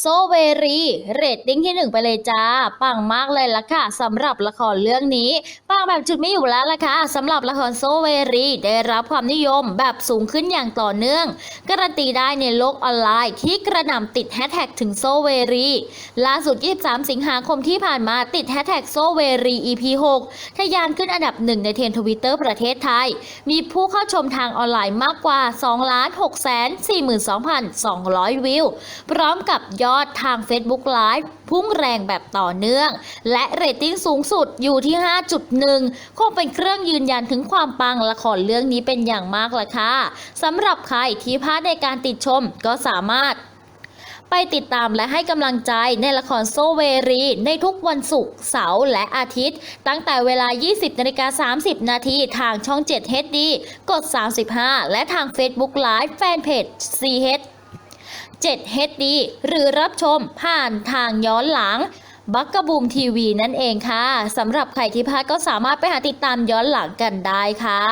โซเวรีเรตติ้งที่หนึ่งไปเลยจ้า ปังมากเลยล่ะค่ะสำหรับละครเรื่องนี้ ปังแบบจุดไม่อยู่แล้วล่ะค่ะสำหรับละครโซเวรีได้รับความนิยมแบบสูงขึ้นอย่างต่อเนื่อง การันตีได้ในโลกออนไลน์ที่กระหน่ำติดแฮชแท็กถึงโซเวรีล่าสุด 23 สิงหาคมที่ผ่านมาติดแฮชแท็กโซเวรี EP 6ทะยานขึ้นอันดับหนึ่งในเทรนทวิตเตอร์ประเทศไทย มีผู้เข้าชมทางออนไลน์มากกว่า2ล้าน6แสน42,200 วิว พร้อมกับยอดทาง Facebook Live พุ่งแรงแบบต่อเนื่อง และเรตติ้งสูงสุดอยู่ที่ 5.1 คงเป็นเครื่องยืนยันถึงความปังละครเรื่องนี้เป็นอย่างมากละค่ะสำหรับใครที่พลาดในการติดชมก็สามารถไปติดตามและให้กำลังใจในละครโซเวรี ในทุกวันศุกร์เสาร์และอาทิตย์ ตั้งแต่เวลา 20นาฬิกา30 นาทีทางช่อง 7 HD กด 35 และทาง Facebook Live Fanpage CH 7 HD หรือรับชมผ่านทางย้อนหลังบักกะบูมทีวีนั่นเองค่ะสำหรับใครที่พลาดก็สามารถไปหาติดตามย้อนหลังกันได้ค่ะ